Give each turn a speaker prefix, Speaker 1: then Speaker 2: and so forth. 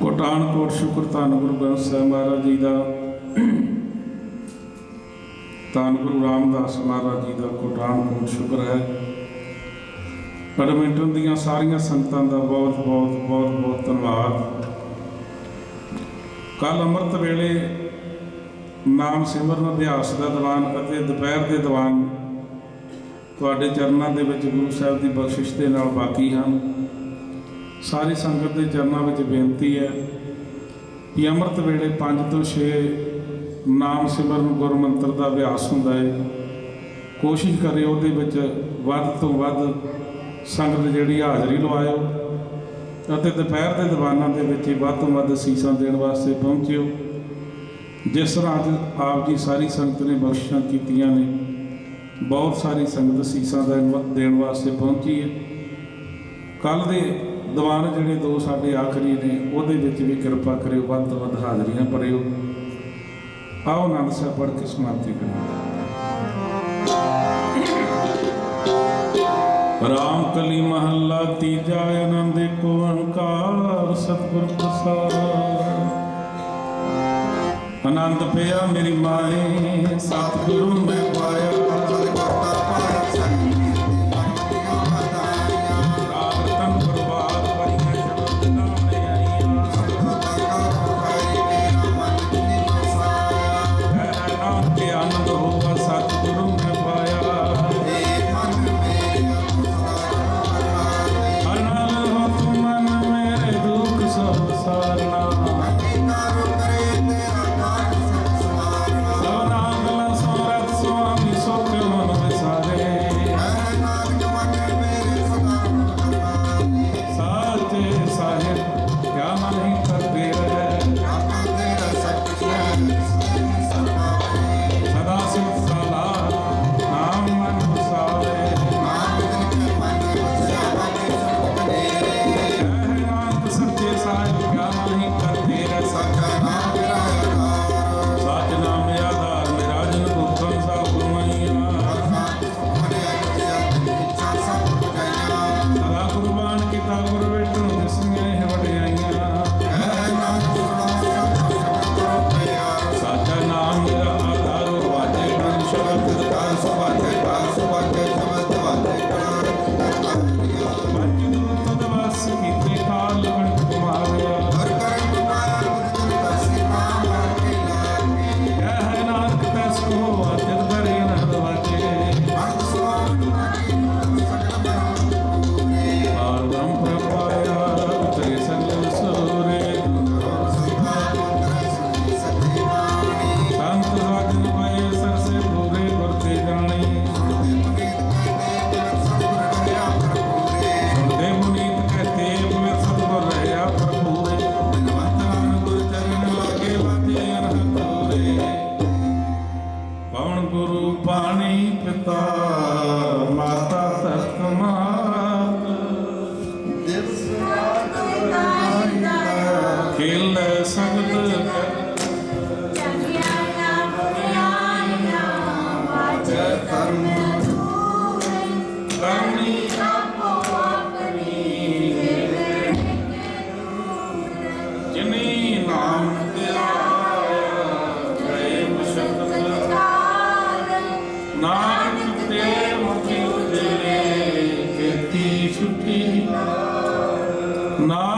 Speaker 1: ਕੋਟਾਨਕੋਟ ਸ਼ੁਕਰ ਧੰਨ ਗੁਰੂ ਗ੍ਰੰਥ ਸਾਹਿਬ ਮਹਾਰਾਜ ਜੀ ਦਾ, ਧੰਨ ਗੁਰੂ ਰਾਮਦਾਸ ਮਹਾਰਾਜ ਜੀ ਦਾ ਕੋਟਾਨਕੋਟ ਸ਼ੁਕਰ ਹੈ। ਬੈਡਮਿੰਟਨ ਦੀਆਂ ਸਾਰੀਆਂ ਸੰਗਤਾਂ ਦਾ ਬਹੁਤ ਬਹੁਤ ਬਹੁਤ ਬਹੁਤ ਧੰਨਵਾਦ। ਕੱਲ ਅੰਮ੍ਰਿਤ ਵੇਲੇ ਨਾਮ ਸਿਮਰਨ ਅਭਿਆਸ ਦਾ ਦੀਵਾਨ ਅਤੇ ਦੁਪਹਿਰ ਦੇ ਦੀਵਾਨ ਤੁਹਾਡੇ ਚਰਨਾਂ ਦੇ ਵਿੱਚ ਗੁਰੂ ਸਾਹਿਬ ਦੀ ਬਖਸ਼ਿਸ਼ ਦੇ ਨਾਲ ਬਾਕੀ ਹਨ। ਸਾਰੀ ਸੰਗਤ ਦੇ ਚਰਨਾਂ ਵਿੱਚ ਬੇਨਤੀ ਹੈ ਕਿ ਅੰਮ੍ਰਿਤ ਵੇਲੇ 5 ਤੋਂ 6 ਨਾਮ ਸਿਮਰਨ ਗੁਰਮੰਤਰ ਦਾ ਅਭਿਆਸ ਹੁੰਦਾ ਹੈ। ਕੋਸ਼ਿਸ਼ ਕਰਿਓ ਉਹਦੇ ਵਿੱਚ ਵੱਧ ਤੋਂ ਵੱਧ ਸੰਗਤ ਜਿਹੜੀ ਹਾਜ਼ਰੀ ਲਵਾਇਓ ਅਤੇ ਦੁਪਹਿਰ ਦੇ ਦੀਵਾਨਾਂ ਦੇ ਵਿੱਚ ਹੀ ਵੱਧ ਤੋਂ ਵੱਧ ਸੀਸਾਂ ਦੇਣ ਵਾਸਤੇ ਪਹੁੰਚਿਓ। ਜਿਸ ਤਰ੍ਹਾਂ ਅੱਜ ਆਪ ਜੀ ਸਾਰੀ ਸੰਗਤ ਨੇ ਬਖਸ਼ਿਸ਼ਾਂ ਕੀਤੀਆਂ ਨੇ, ਬਹੁਤ ਸਾਰੀ ਸੰਗਤ ਸੀਸਾਂ ਦੇਣ ਵਾ- ਦੇਣ ਵਾਸਤੇ ਪਹੁੰਚੀ ਹੈ। ਕੱਲ ਦੇ ਦੀਵਾਨ ਜਿਹੜੇ ਦੋ ਸਾਡੇ ਆਖਰੀ ਨੇ, ਉਹਦੇ ਵਿੱਚ ਵੀ ਕਿਰਪਾ ਕਰਿਓ, ਵੱਧ ਤੋਂ ਵੱਧ ਹਾਜ਼ਰੀਆਂ ਭਰਿਓ। ਆਓ ਆਨੰਦ ਸਾਹਿਬ ਪੜ੍ਹ ਕੇ ਸਮਾਪਤੀ ਕਰੀਏ ਰਾਮ ਕਲੀ ਮਹੱਲਾ, ਤੀਜਾ ਆਨੰਦ ਏਕ ਓੰਕਾਰ, ਸਤਿਗੁਰ ਪ੍ਰਸਾਦ। ਆਨੰਦ ਪਿਆ ਮੇਰੀ ਮਾਏ, ਸਤਿਗੁਰੂ ਮੈਂ ਪਾਇਆ। गाय गाय तेरा सखा ਪਾਣੀ ਪਿਤਾ ਮਾਤਾ ਤਤ ਮਾਤ ਖੇਲ ਸਗਤ ਛੁੱਟੀ ਨਾ